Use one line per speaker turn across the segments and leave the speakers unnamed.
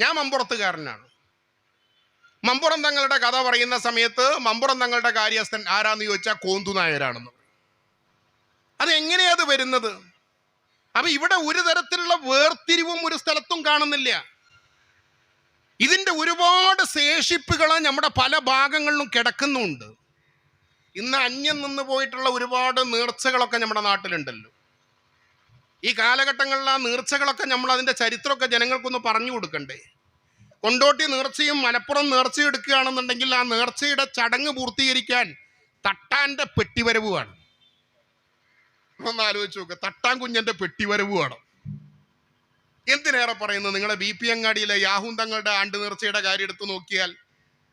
ഞാൻ മമ്പുറത്തുകാരനാണ്. മമ്പുറം തങ്ങളുടെ കഥ പറയുന്ന സമയത്ത് മമ്പുറം തങ്ങളുടെ കാര്യസ്ഥൻ ആരാന്ന് ചോദിച്ചാൽ കോന്തു നായരാണെന്ന്. അത് എങ്ങനെയാ അത് വരുന്നത്? അപ്പൊ ഇവിടെ ഒരു തരത്തിലുള്ള വേർതിരിവും ഒരു സ്ഥലത്തും കാണുന്നില്ല. ഇതിന്റെ ഒരുപാട് ശേഷിപ്പുകൾ നമ്മുടെ പല ഭാഗങ്ങളിലും കിടക്കുന്നുണ്ട്. ഇന്ന് അന്യം നിന്ന് പോയിട്ടുള്ള ഒരുപാട് നേർച്ചകളൊക്കെ നമ്മുടെ നാട്ടിലുണ്ടല്ലോ. ഈ കാലഘട്ടങ്ങളിൽ ആ നേർച്ചകളൊക്കെ നമ്മൾ അതിന്റെ ചരിത്രമൊക്കെ ജനങ്ങൾക്കൊന്ന് പറഞ്ഞു കൊടുക്കണ്ടേ? കൊണ്ടോട്ടി നേർച്ചയും മലപ്പുറം നേർച്ചയും എടുക്കുകയാണെന്നുണ്ടെങ്കിൽ ആ നേർച്ചയുടെ ചടങ്ങ് പൂർത്തീകരിക്കാൻ തട്ടാന്റെ പെട്ടിവരവുമാണ് ഒന്ന് ആലോചിച്ച് നോക്കുക തട്ടാൻ കുഞ്ഞന്റെ പെട്ടിവരവുമാണ് എന്തിനേറെ പറയുന്നത്? നിങ്ങളെ ബി പി അങ്ങാടിയിലെ യാഹുന്തങ്ങളുടെ തങ്ങളുടെ ആണ്ട് നേർച്ചയുടെ കാര്യം എടുത്തു നോക്കിയാൽ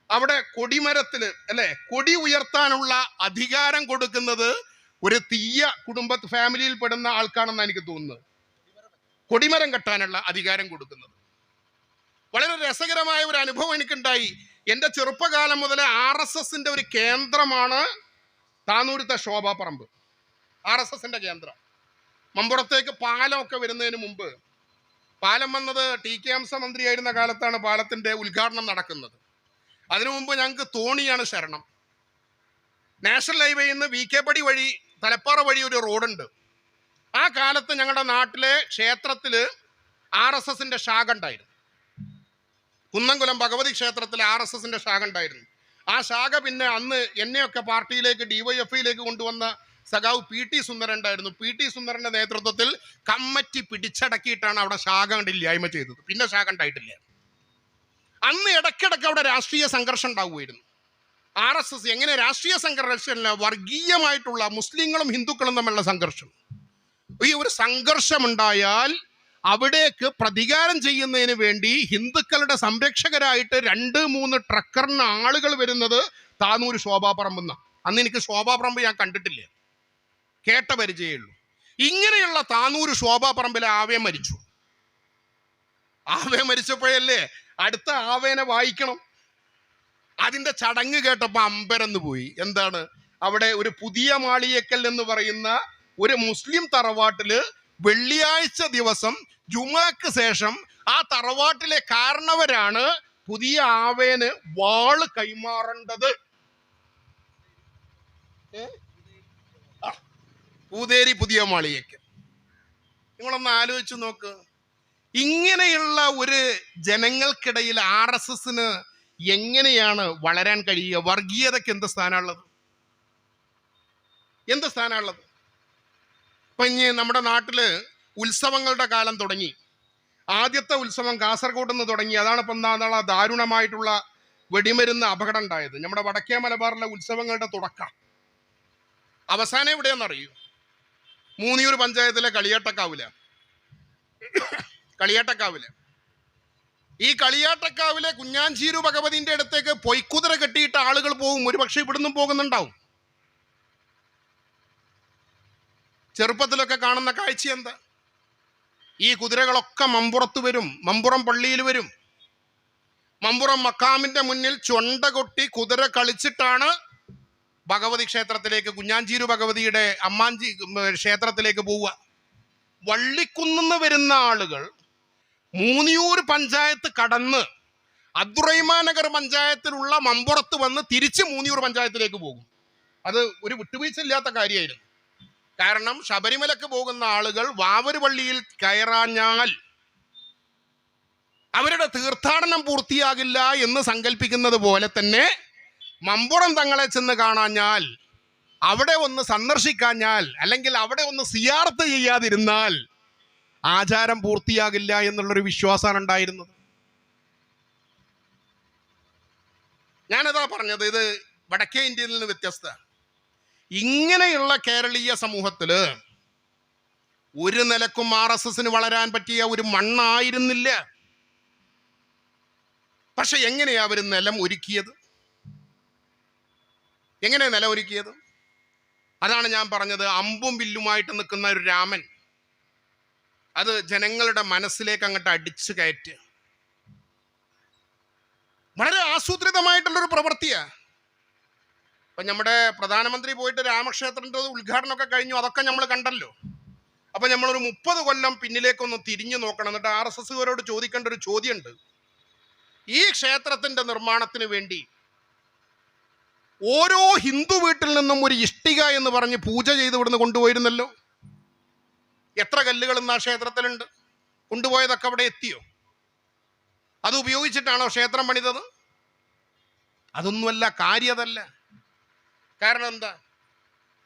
അവിടെ കൊടിമരത്തിൽ അല്ലേ? കൊടി ഉയർത്താനുള്ള അധികാരം കൊടുക്കുന്നത് ഒരു തീയ കുടുംബ ഫാമിലിയിൽ പെടുന്ന ആൾക്കാണെന്ന് എനിക്ക് തോന്നുന്നത്. കൊടിമരം കെട്ടാനുള്ള അധികാരം കൊടുക്കുന്നത്. വളരെ രസകരമായ ഒരു അനുഭവം എനിക്കുണ്ടായി. എന്റെ ചെറുപ്പകാലം മുതൽ ആർ എസ് എസിന്റെ ഒരു കേന്ദ്രമാണ് താനൂരത്തെ ശോഭാപ്പറമ്പ് ആർ എസ് എസിന്റെ കേന്ദ്രം. മമ്പുറത്തേക്ക് പാലമൊക്കെ വരുന്നതിന് മുമ്പ് പാലം വന്നത് ടി കെ എംസ മന്ത്രിയായിരുന്ന കാലത്താണ് പാലത്തിന്റെ ഉദ്ഘാടനം നടക്കുന്നത്. അതിനു മുമ്പ് ഞങ്ങൾക്ക് തോണിയാണ് ശരണം. നാഷണൽ ഹൈവേയിൽ നിന്ന് വി കെ പടി വഴി തലപ്പാറ വഴി ഒരു റോഡുണ്ട്. ആ കാലത്ത് ഞങ്ങളുടെ നാട്ടിലെ ക്ഷേത്രത്തിൽ ആർ എസ് എസിന്റെ ശാഖ ഉണ്ടായിരുന്നു കുന്നംകുലം ഭഗവതി ക്ഷേത്രത്തിൽ ആർ എസ് എസിന്റെ ശാഖ ഉണ്ടായിരുന്നു ആ ശാഖ പിന്നെ അന്ന് എന്നെയൊക്കെ പാർട്ടിയിലേക്ക് ഡിവൈഎഫ്ഐയിലേക്ക് കൊണ്ടുവന്ന സഖാവ് പി ടി സുന്ദരൻ ഉണ്ടായിരുന്നു. പി ടി സുന്ദരന്റെ നേതൃത്വത്തിൽ കമ്മറ്റി പിടിച്ചടക്കിയിട്ടാണ് അവിടെ ശാഖ കണ്ട് ചെയ്തത്. പിന്നെ ശാഖ ഉണ്ടായിട്ടില്ല. അന്ന് ഇടയ്ക്കിടയ്ക്ക് അവിടെ രാഷ്ട്രീയ സംഘർഷം ഉണ്ടാവുമായിരുന്നു. ആർ എസ് എസ് എങ്ങനെ രാഷ്ട്രീയ സംഘർഷമല്ല വർഗീയമായിട്ടുള്ള മുസ്ലിങ്ങളും ഹിന്ദുക്കളും തമ്മിലുള്ള സംഘർഷം. ഈ ഒരു സംഘർഷമുണ്ടായാൽ അവിടേക്ക് പ്രതികാരം ചെയ്യുന്നതിന് വേണ്ടി ഹിന്ദുക്കളുടെ സംരക്ഷകരായിട്ട് രണ്ട് മൂന്ന് ട്രക്കറിന് ആളുകൾ വരുന്നത് താനൂർ ശോഭാപറമ്പെന്ന. അന്ന് എനിക്ക് ശോഭാപറമ്പ് ഞാൻ കണ്ടിട്ടില്ല. കേട്ട പരിചയമുള്ളൂ. ഇങ്ങനെയുള്ള താനൂർ ശോഭാപറമ്പിലെ ആവേ മരിച്ചു. ആവേ മരിച്ചപ്പോഴല്ലേ അടുത്ത ആവേനെ വായിക്കണം. അതിന്റെ ചടങ്ങ് കേട്ടപ്പോൾ അമ്പരന്ന് പോയി. എന്താണ്? അവിടെ ഒരു പുതിയ മാളിയേക്കൽ എന്ന് പറയുന്ന ഒരു മുസ്ലിം തറവാട്ടിൽ വെള്ളിയാഴ്ച ദിവസം ജുമാക്ക് ശേഷം ആ തറവാട്ടിലെ കാരണവരാണ് പുതിയ ആവേന് വാൾ കൈമാറേണ്ടത്? പൂതേരി പുതിയ മാളിയേക്കൽ. നിങ്ങളൊന്ന് ആലോചിച്ച് നോക്ക്. ഇങ്ങനെയുള്ള ഒരു ജനങ്ങൾക്കിടയിൽ ആർ എസ് എസിന് എങ്ങനെയാണ് വളരാൻ കഴിയുക? വർഗീയതയ്ക്ക് എന്ത് സ്ഥാനമുള്ളത്? എന്ത് സ്ഥാനമുള്ളത്? ഇപ്പം ഇനി നമ്മുടെ നാട്ടിൽ ഉത്സവങ്ങളുടെ കാലം തുടങ്ങി. ആദ്യത്തെ ഉത്സവം കാസർഗോഡ് നിന്ന് തുടങ്ങി. അതാണ് ഇപ്പം നാളെ ദാരുണമായിട്ടുള്ള വെടിമരുന്ന് അപകടം ഉണ്ടായത്. നമ്മുടെ വടക്കേ മലബാറിലെ ഉത്സവങ്ങളുടെ തുടക്കം. അവസാനം എവിടെയാണെന്നറിയൂ? മൂന്നിയൂർ പഞ്ചായത്തിലെ കളിയാട്ടക്കാവില. കളിയാട്ടക്കാവിൽ. ഈ കളിയാട്ടക്കാവിലെ കുഞ്ഞാഞ്ചീരു ഭഗവതിന്റെ അടുത്തേക്ക് പൊയ്ക്കുതിര കെട്ടിയിട്ട് ആളുകൾ പോകും ഒരു പക്ഷെ ഇവിടുന്നും പോകുന്നുണ്ടാവും. ചെറുപ്പത്തിലൊക്കെ കാണുന്ന കാഴ്ച എന്താ? ഈ കുതിരകളൊക്കെ മമ്പുറത്ത് വരും മമ്പുറം പള്ളിയിൽ വരും. മമ്പുറം മക്കാമിന്റെ മുന്നിൽ ചൊണ്ട കൊട്ടി കുതിര കളിച്ചിട്ടാണ് ഭഗവതി ക്ഷേത്രത്തിലേക്ക് കുഞ്ഞാഞ്ചീരു ഭഗവതിയുടെ അമ്മാഞ്ചി ക്ഷേത്രത്തിലേക്ക് പോവുക. വള്ളിക്കുന്നിന്ന് വരുന്ന ആളുകൾ മൂന്നിയൂർ പഞ്ചായത്ത് കടന്ന് അബ്ദുറഹിമാനഗർ പഞ്ചായത്തിലുള്ള മമ്പുറത്ത് വന്ന് തിരിച്ച് മൂന്നിയൂർ പഞ്ചായത്തിലേക്ക് പോകും. അത് ഒരു വിട്ടുവീഴ്ച ഇല്ലാത്ത കാര്യമായിരുന്നു. കാരണം ശബരിമലക്ക് പോകുന്ന ആളുകൾ വാവര് പള്ളിയിൽ കയറാഞ്ഞാൽ അവരുടെ തീർത്ഥാടനം പൂർത്തിയാകില്ല എന്ന് സങ്കല്പിക്കുന്നത് പോലെ തന്നെ മമ്പുറം തങ്ങളെ ചെന്ന് കാണാഞ്ഞാൽ അവിടെ ഒന്ന് സന്ദർശിക്കാഞ്ഞാൽ അല്ലെങ്കിൽ അവിടെ ഒന്ന് സിയാർത്ത് ചെയ്യാതിരുന്നാൽ ആചാരം പൂർത്തിയാകില്ല എന്നുള്ളൊരു വിശ്വാസമാണ് ഉണ്ടായിരുന്നത്. ഞാനതാ പറഞ്ഞത് ഇത് വടക്കേ ഇന്ത്യയിൽ നിന്ന് വ്യത്യസ്ത ഇങ്ങനെയുള്ള കേരളീയ സമൂഹത്തിൽ ഒരു നിലക്കും ആർ എസ് എസിന് വളരാൻ പറ്റിയ ഒരു മണ്ണായിരുന്നില്ല. പക്ഷെ എങ്ങനെയാ അവർ നിലം ഒരുക്കിയത്? എങ്ങനെ നിലം ഒരുക്കിയത്? അതാണ് ഞാൻ പറഞ്ഞത് അമ്പും വില്ലുമായിട്ട് നിൽക്കുന്ന ഒരു രാമൻ അത് ജനങ്ങളുടെ മനസ്സിലേക്ക് അങ്ങോട്ട് അടിച്ചു കയറ്റുക വളരെ ആസൂത്രിതമായിട്ടുള്ളൊരു പ്രവൃത്തിയാണ് ഇപ്പൊ നമ്മുടെ പ്രധാനമന്ത്രി പോയിട്ട് രാമക്ഷേത്രത്തിന്റെ ഉദ്ഘാടനമൊക്കെ കഴിഞ്ഞു അതൊക്കെ നമ്മൾ കണ്ടല്ലോ. അപ്പൊ നമ്മളൊരു മുപ്പത് കൊല്ലം പിന്നിലേക്കൊന്ന് തിരിഞ്ഞു നോക്കണം. എന്നിട്ട് ആർ എസ് എസുകാരോട് ചോദിക്കേണ്ട ഒരു ചോദ്യമുണ്ട്. ഈ ക്ഷേത്രത്തിന്റെ നിർമ്മാണത്തിന് വേണ്ടി ഓരോ ഹിന്ദു വീട്ടിൽ നിന്നും ഒരു ഇഷ്ടിക എന്ന് പറഞ്ഞ് പൂജ ചെയ്ത് ഇവിടുന്ന് കൊണ്ടുപോയിരുന്നല്ലോ? എത്ര കല്ലുകൾ ഇന്ന് ആ ക്ഷേത്രത്തിലുണ്ട്? കൊണ്ടുപോയതൊക്കെ അവിടെ എത്തിയോ? അത് ഉപയോഗിച്ചിട്ടാണോ ക്ഷേത്രം പണിതത്? അതൊന്നുമല്ല കാര്യതല്ല. കാരണം എന്താ?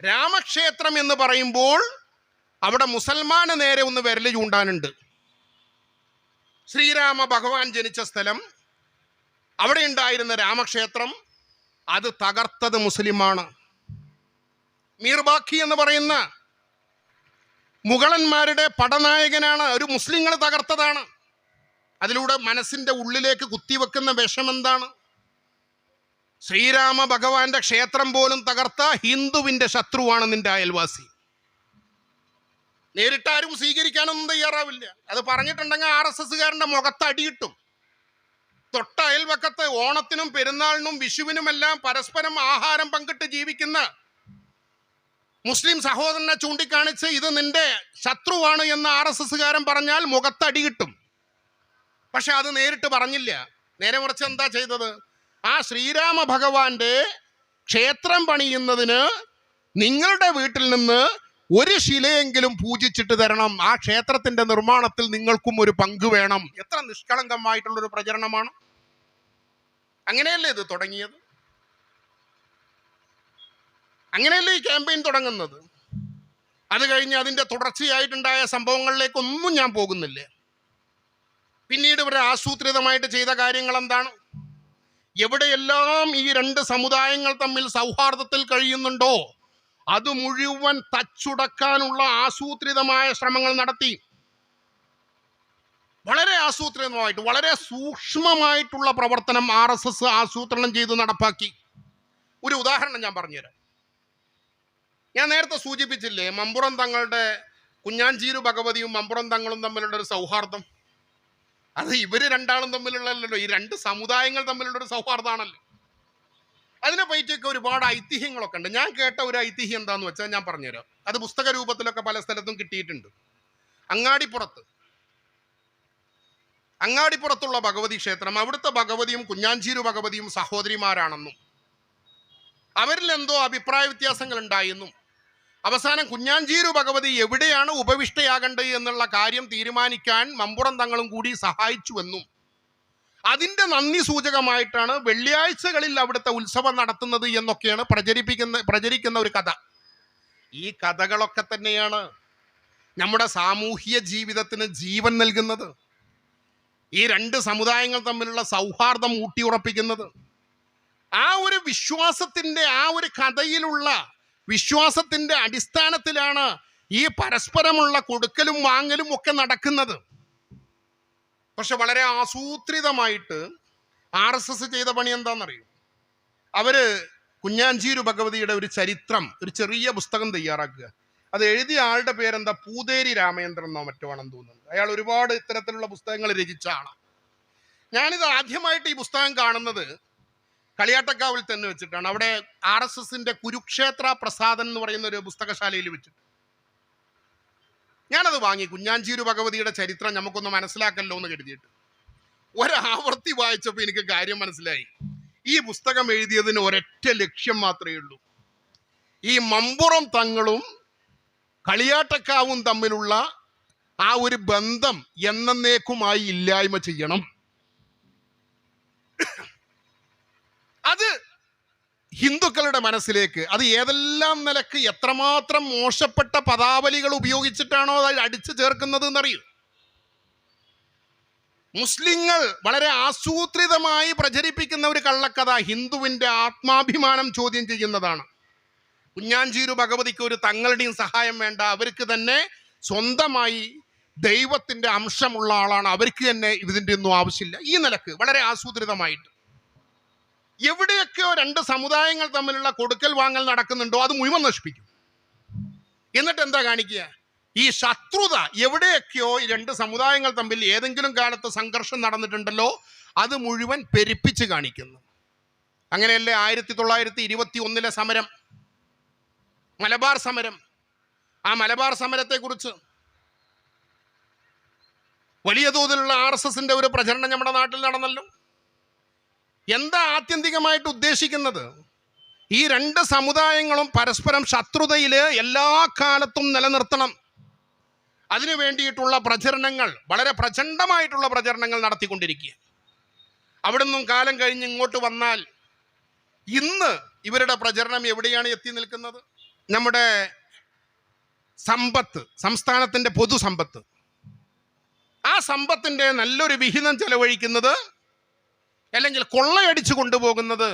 രാമക്ഷേത്രം എന്ന് പറയുമ്പോൾ അവിടെ മുസൽമാന് നേരെ ഒന്ന് വിരൽ ചൂണ്ടാനുണ്ട്. ശ്രീരാമ ഭഗവാൻ ജനിച്ച സ്ഥലം അവിടെ ഉണ്ടായിരുന്ന രാമക്ഷേത്രം അത് തകർത്തത് മുസ്ലിമാണ്. മീർബാഖി എന്ന് പറയുന്ന മുഗളന്മാരുടെ പടനായകനാണ്. ഒരു മുസ്ലിങ്ങൾ തകർത്തതാണ്. അതിലൂടെ മനസ്സിന്റെ ഉള്ളിലേക്ക് കുത്തിവെക്കുന്ന വിഷം എന്താണ് ശ്രീരാമ ഭഗവാന്റെ ക്ഷേത്രം പോലും തകർത്ത ഹിന്ദുവിന്റെ ശത്രുവാണ് നിന്റെ അയൽവാസി. നേരിട്ടാരും സ്വീകരിക്കാനൊന്നും തയ്യാറാവില്ല. അത് പറഞ്ഞിട്ടുണ്ടെങ്കിൽ ആർ എസ് എസ്സുകാരന്റെ മുഖത്ത് അടിയിട്ടും. തൊട്ട അയൽവക്കത്ത് ഓണത്തിനും പെരുന്നാളിനും വിഷുവിനുമെല്ലാം പരസ്പരം ആഹാരം പങ്കിട്ട് ജീവിക്കുന്ന മുസ്ലിം സഹോദരനെ ചൂണ്ടിക്കാണിച്ച് ഇത് നിന്റെ ശത്രുവാണ് എന്ന് ആർ എസ് എസ്സുകാരൻ പറഞ്ഞാൽ മുഖത്തടി കിട്ടും. പക്ഷെ അത് നേരിട്ട് പറഞ്ഞില്ല. നേരെ മറിച്ച് എന്താ ചെയ്തത്? ആ ശ്രീരാമ ഭഗവാന്റെ ക്ഷേത്രം പണിയുന്നതിന് നിങ്ങളുടെ വീട്ടിൽ നിന്ന് ഒരു ശിലയെങ്കിലും പൂജിച്ചിട്ട് തരണം. ആ ക്ഷേത്രത്തിന്റെ നിർമ്മാണത്തിൽ നിങ്ങൾക്കും ഒരു പങ്ക് വേണം. എത്ര നിഷ്കളങ്കമായിട്ടുള്ള ഒരു പ്രചരണമാണ്. അങ്ങനെയല്ലേ ഇത് തുടങ്ങിയത്? അങ്ങനെയല്ലേ ഈ ക്യാമ്പയിൻ തുടങ്ങുന്നത്? അത് കഴിഞ്ഞ് അതിന്റെ തുടർച്ചയായിട്ടുണ്ടായ സംഭവങ്ങളിലേക്കൊന്നും ഞാൻ പോകുന്നില്ല. പിന്നീട് ഇവർ ആസൂത്രിതമായിട്ട് ചെയ്ത കാര്യങ്ങൾ എന്താണ് എവിടെയെല്ലാം ഈ രണ്ട് സമുദായങ്ങൾ തമ്മിൽ സൗഹാർദ്ദത്തിൽ കഴിയുന്നുണ്ടോ അത് മുഴുവൻ തച്ചുടക്കാനുള്ള ആസൂത്രിതമായ ശ്രമങ്ങൾ നടത്തി. വളരെ ആസൂത്രിതമായിട്ട് വളരെ സൂക്ഷ്മമായിട്ടുള്ള പ്രവർത്തനം ആർ എസ് എസ് ആസൂത്രണം ചെയ്ത് നടപ്പാക്കി. ഒരു ഉദാഹരണം ഞാൻ പറഞ്ഞുതരാം. ഞാൻ നേരത്തെ സൂചിപ്പിച്ചില്ലേ മമ്പുറം തങ്ങളുടെ കുഞ്ഞാഞ്ചീരു ഭഗവതിയും മമ്പുറം തങ്ങളും തമ്മിലുള്ള ഒരു സൗഹാർദ്ദം. അത് ഇവർ രണ്ടാളും തമ്മിലുള്ളല്ലോ ഈ രണ്ട് സമുദായങ്ങൾ തമ്മിലുള്ള ഒരു സൗഹാർദ്ദമാണല്ലോ അതിനെ പറ്റിയൊക്കെ ഒരുപാട് ഐതിഹ്യങ്ങളൊക്കെ ഉണ്ട്. ഞാൻ കേട്ട ഒരു ഐതിഹ്യം എന്താന്ന് വെച്ചാൽ ഞാൻ പറഞ്ഞുതരാം. അത് പുസ്തക രൂപത്തിലൊക്കെ പല സ്ഥലത്തും കിട്ടിയിട്ടുണ്ട്. അങ്ങാടിപ്പുറത്ത്. അങ്ങാടിപ്പുറത്തുള്ള ഭഗവതി ക്ഷേത്രം അവിടുത്തെ ഭഗവതിയും കുഞ്ഞാഞ്ചീരു ഭഗവതിയും സഹോദരിമാരാണെന്നും അവരിൽ എന്തോ അഭിപ്രായ വ്യത്യാസങ്ങൾ ഉണ്ടായെന്നും അവസാനം കുഞ്ഞാഞ്ചീരു ഭഗവതി എവിടെയാണ് ഉപവിഷ്ടയാകേണ്ടത് എന്നുള്ള കാര്യം തീരുമാനിക്കാൻ മമ്പുറം തങ്ങളും കൂടി സഹായിച്ചുവെന്നും അതിന്റെ നന്ദി സൂചകമായിട്ടാണ് വെള്ളിയാഴ്ചകളിൽ അവിടുത്തെ ഉത്സവം നടത്തുന്നത് എന്നൊക്കെയാണ് പ്രചരിപ്പിക്കുന്ന പ്രചരിക്കുന്ന ഒരു കഥ. ഈ കഥകളൊക്കെ തന്നെയാണ് നമ്മുടെ സാമൂഹ്യ ജീവിതത്തിന് ജീവൻ നൽകുന്നത്. ഈ രണ്ട് സമുദായങ്ങൾ തമ്മിലുള്ള സൗഹാർദ്ദം ഊട്ടിയുറപ്പിക്കുന്നത്. ആ ഒരു വിശ്വാസത്തിന്റെ ആ ഒരു കഥയിലുള്ള വിശ്വാസത്തിന്റെ അടിസ്ഥാനത്തിലാണ് ഈ പരസ്പരമുള്ള കൊടുക്കലും വാങ്ങലും ഒക്കെ നടക്കുന്നത്. പക്ഷെ വളരെ ആസൂത്രിതമായിട്ട് ആർ എസ് എസ് ചെയ്ത പണി എന്താണെന്നറിയോ? അവർ കുഞ്ഞാഞ്ചീരു ഭഗവതിയുടെ ഒരു ചരിത്രം ഒരു ചെറിയ പുസ്തകം തയ്യാറാക്കുക. അത് എഴുതിയ ആളുടെ പേരെന്താ? പൂതേരി രാമേന്ദ്രൻ എന്നോ മറ്റോ ആണെന്ന് തോന്നുന്നുണ്ട് അയാൾ ഒരുപാട് ഇത്തരത്തിലുള്ള പുസ്തകങ്ങൾ രചിച്ച ആളാണ്. ഞാനിത് ആദ്യമായിട്ട് ഈ പുസ്തകം കാണുന്നത് കളിയാട്ടക്കാവിൽ തന്നെ വെച്ചിട്ടാണ്. അവിടെ ആർ എസ് എസിന്റെ കുരുക്ഷേത്ര പ്രസാദൻ എന്ന് പറയുന്ന ഒരു പുസ്തകശാലയിൽ വെച്ചിട്ട്. ഞാനത് വാങ്ങി. കുഞ്ഞാഞ്ചീരു ഭഗവതിയുടെ ചരിത്രം നമുക്കൊന്ന് മനസ്സിലാക്കല്ലോ എന്ന് കരുതിയിട്ട്. ഒരാവർത്തി വായിച്ചപ്പോൾ എനിക്ക് കാര്യം മനസ്സിലായി. ഈ പുസ്തകം എഴുതിയതിന് ഒരൊറ്റ ലക്ഷ്യം മാത്രമേ ഉള്ളൂ. ഈ മമ്പുറം തങ്ങളും കളിയാട്ടക്കാവും തമ്മിലുള്ള ആ ഒരു ബന്ധം എന്നേക്കുമായി ഇല്ലായ്മ ചെയ്യണം. അത് ഹിന്ദുക്കളുടെ മനസ്സിലേക്ക് അത് ഏതെല്ലാം നിലയ്ക്ക് എത്രമാത്രം മോശപ്പെട്ട പദാവലികൾ ഉപയോഗിച്ചിട്ടാണോ അത് അടിച്ചു ചേർക്കുന്നത് എന്നറിയൂ മുസ്ലിങ്ങൾ വളരെ ആസൂത്രിതമായി പ്രചരിപ്പിക്കുന്ന ഒരു കള്ളക്കഥ ഹിന്ദുവിന്റെ ആത്മാഭിമാനം ചോദ്യം ചെയ്യുന്നതാണ്. കുഞ്ഞാഞ്ചീരു ഭഗവതിക്ക് ഒരു തങ്ങളുടെയും സഹായം വേണ്ട. അവർക്ക് തന്നെ സ്വന്തമായി ദൈവത്തിന്റെ അംശമുള്ള ആളാണ്. അവർക്ക് തന്നെ ഇതിന്റെ ഒന്നും ആവശ്യമില്ല. ഈ നിലയ്ക്ക് വളരെ ആസൂത്രിതമായിട്ട്. എവിടെയൊക്കെയോ രണ്ട് സമുദായങ്ങൾ തമ്മിലുള്ള കൊടുക്കൽ വാങ്ങൽ നടക്കുന്നുണ്ടോ? അത് മുഴുവൻ നശിപ്പിക്കും. എന്നിട്ട് എന്താ കാണിക്കുക? ഈ ശത്രുത എവിടെയൊക്കെയോ ഈ രണ്ട് സമുദായങ്ങൾ തമ്മിൽ ഏതെങ്കിലും കാലത്ത് സംഘർഷം നടന്നിട്ടുണ്ടല്ലോ അത് മുഴുവൻ പെരുപ്പിച്ച് കാണിക്കുന്നു. അങ്ങനെയല്ലേ ആയിരത്തി തൊള്ളായിരത്തി ഇരുപത്തി ഒന്നിലെ സമരം? മലബാർ സമരം. ആ മലബാർ സമരത്തെക്കുറിച്ച് വലിയ തോതിലുള്ള ആർ എസ് എസിന്റെ ഒരു പ്രചരണം നമ്മുടെ നാട്ടിൽ നടന്നല്ലോ. എന്താ ആത്യന്തികമായിട്ട് ഉദ്ദേശിക്കുന്നത്? ഈ രണ്ട് സമുദായങ്ങളും പരസ്പരം ശത്രുതയിൽ എല്ലാ കാലത്തും നിലനിർത്തണം. അതിനു വേണ്ടിയിട്ടുള്ള പ്രചരണങ്ങൾ വളരെ പ്രചണ്ഡമായിട്ടുള്ള പ്രചരണങ്ങൾ നടത്തിക്കൊണ്ടിരിക്കുക അവിടെ നിന്നും കാലം കഴിഞ്ഞ് ഇങ്ങോട്ട് വന്നാൽ ഇന്ന് ഇവരുടെ പ്രചരണം എവിടെയാണ് എത്തി നിൽക്കുന്നത്? നമ്മുടെ സമ്പത്ത് സംസ്ഥാനത്തിന്റെ പൊതുസമ്പത്ത്. ആ സമ്പത്തിന്റെ നല്ലൊരു വിഹിതം ചെലവഴിക്കുന്നത് അല്ലെങ്കിൽ കൊള്ളയടിച്ചു കൊണ്ടുപോകുന്നത്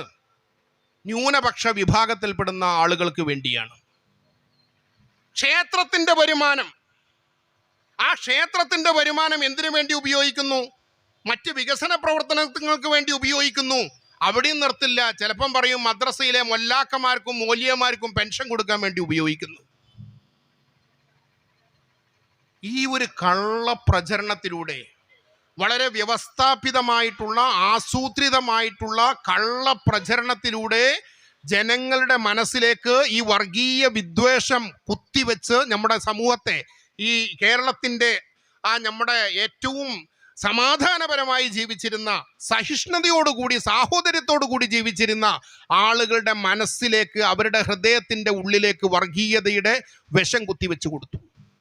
ന്യൂനപക്ഷ വിഭാഗത്തിൽപ്പെടുന്ന ആളുകൾക്ക് വേണ്ടിയാണ്. ക്ഷേത്രത്തിന്റെ വരുമാനം. ആ ക്ഷേത്രത്തിന്റെ വരുമാനം എന്തിനു വേണ്ടി ഉപയോഗിക്കുന്നു? മറ്റ് വികസന പ്രവർത്തനങ്ങൾക്ക് വേണ്ടി ഉപയോഗിക്കുന്നു. അവിടെയും നിർത്തില്ല. ചിലപ്പം പറയും മദ്രസയിലെ മൊല്ലാക്കമാർക്കും മൂല്യമാർക്കും പെൻഷൻ കൊടുക്കാൻ വേണ്ടി ഉപയോഗിക്കുന്നു. ഈ ഒരു കള്ള പ്രചരണത്തിലൂടെ വളരെ വ്യവസ്ഥാപിതമായിട്ടുള്ള ആസൂത്രിതമായിട്ടുള്ള കള്ള പ്രചരണത്തിലൂടെ ജനങ്ങളുടെ മനസ്സിലേക്ക് ഈ വർഗീയ വിദ്വേഷം കുത്തിവെച്ച് നമ്മുടെ സമൂഹത്തെ ഈ കേരളത്തിന്റെ ആ നമ്മുടെ ഏറ്റവും സമാധാനപരമായി ജീവിച്ചിരുന്ന സഹിഷ്ണുതയോടുകൂടി സാഹോദര്യത്തോടുകൂടി ജീവിച്ചിരുന്ന ആളുകളുടെ മനസ്സിലേക്ക് അവരുടെ ഹൃദയത്തിന്റെ ഉള്ളിലേക്ക് വർഗീയതയുടെ വിഷം കുത്തിവെച്ച് കൊടുത്തു.